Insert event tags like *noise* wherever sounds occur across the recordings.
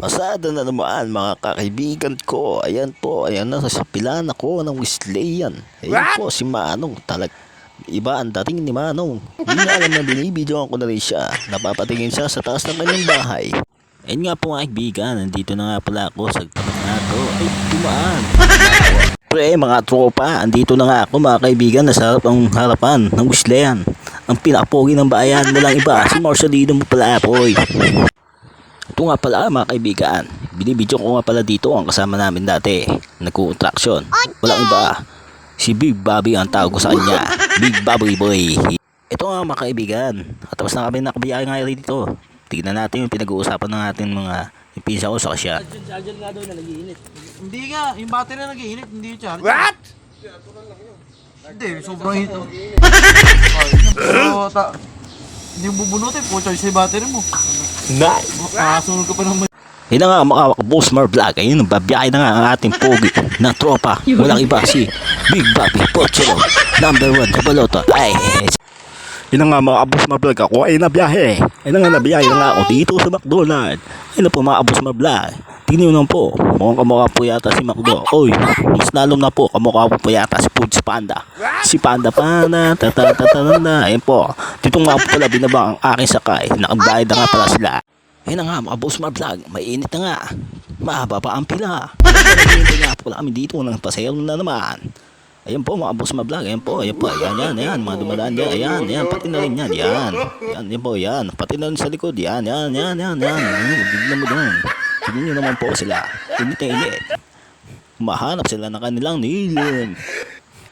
Pasada na naman mga kakaibigan ko. Ayan po, ayan na sa pilan ako ng Wesleyan. Ayan po si Manong talag. Iba ang dating ni Manong. Hindi na alam na binibidyoan ko na rin siya. Napapatingin siya sa taas ng kanyang bahay. Ayun nga po mga kaibigan, nandito na nga pala ako sa na to. Ay, dumaan. Pre, mga tropa, andito na nga ako mga kaibigan, nasa harap ang harapan ng Wesleyan. Ang pinakapogi ng bayan, walang iba, si Marcelino mo pala, boy. Ito nga pala mga kaibigan, binibidyo ko nga pala dito ang kasama namin dati, nagko-contraction. Walang iba, si Big Bobby ang tawag ko sa kanya, Big Bobby Boy. Ito nga mga kaibigan, at tapos na kami nakabiyahe nga dito. Tignan natin yung pinag-uusapan ng ating mga yung pinsa ko sa kasya. Charger nga daw na nagiinit. Hindi nga, yung battery na nag-iinit, hindi yung charger. What? Hindi, sobrang hito. Pero, ta... Hindi mo bubunutin, po charge sa battery mo. Nice! Makasunod ka pa naman. Yun na nga mga Bossmar Vlog. Ayun, babiyahe na nga ang ating pogi na tropa. Walang iba si Big Bobby Pochero. Number one sa baloto. Ay, yun na nga mga Bossmar Vlog. Ako ay nabiyahe. Ayun na nga nabiyahe na nga ako dito sa McDonald. Ayun na po mga Bossmar Vlog. Tingnan nyo po. Mukhang kamukha po yata si Macdo. Oy, mas lalong na po. Kamukha po po yata si Foods Panda. Si Panda Panda. Tatatatanda. Ayun po. Dito nga pala binaba ang aking sakay. Nakabayad na nga pala sila. Ayun na nga mga boss mga vlog, mainit na nga. Mahaba pa ang pila. Hindi nga po kami dito ng pasayaw na naman. Ayan po mga boss mga vlog, ayan po, ayan po, ayan, yan, yan, mga dumadaan dyan, ayan, yan, pati na rin yan, yan, yan, yan po, yan, pati na rin sa likod, yan, yan, yan, yan, yan, yan, bigla mo doon. Tignan nyo naman po sila, init na init. Mahanap sila ng kanilang nilim.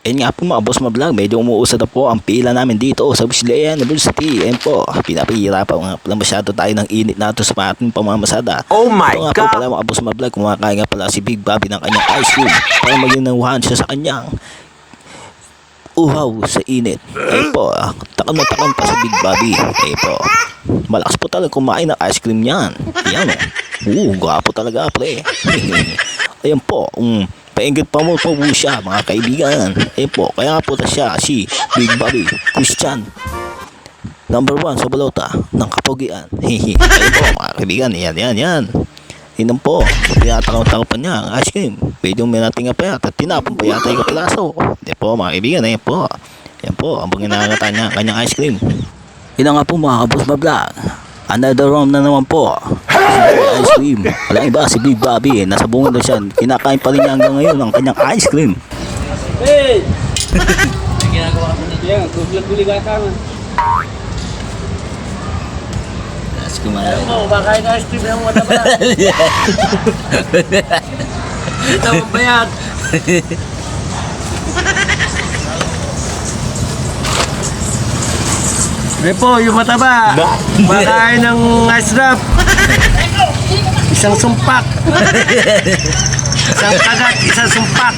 Ayun nga po mga boss mga vlog, medyo umuusad na po ang pila namin dito sa Wesleyan University. Ayun po, pinapahirapan nga pala masyado tayo ng init nato sa ating pamamasada. Oh my Ito nga po God! pala mga boss mga vlog, kumakain nga pala si Big Bobby ng kanyang ice cream para maging nauhan siya sa kanyang uhaw sa init. Ayun po, ah, takam na takam pa si Big Bobby. Ayun po, malakas po talaga kumain ng ice cream niyan. Yan o. Oo, gwapo talaga pre. *laughs* Ayun po, um, paingit pa mo po siya mga kaibigan. Ayun po, kaya po ta siya si Big Bobby Christian. Number one sa balota ng kapogian. *laughs* Ayun po mga kaibigan, yan, yan, yan. Inom po, pinatakaw-takaw pa niya ang ice cream. Pwede may nating pa yata, tinapon pa yata yung kaplaso. Hindi po mga kaibigan, ayun po. Yan po, ang panginakata niya, ang kanyang ice cream. Yun na nga po mga kabos mabla. Another round na naman po. Ice cream. Walang iba si Big Bobby. Nasa bungad na siya. Kinakain pa rin niya hanggang ngayon ang kanyang ice cream. Hey! Ginagawa ka dito yan. Gugulag-gulig ka man. Let's kumain. Oo, bakain na ice cream ng wala pa. Ito *laughs* mo ba yan? Repo, yung mataba. Bakain ng ice wrap. *laughs* Isang sumpak. *laughs* Isang kagat, isang sumpak.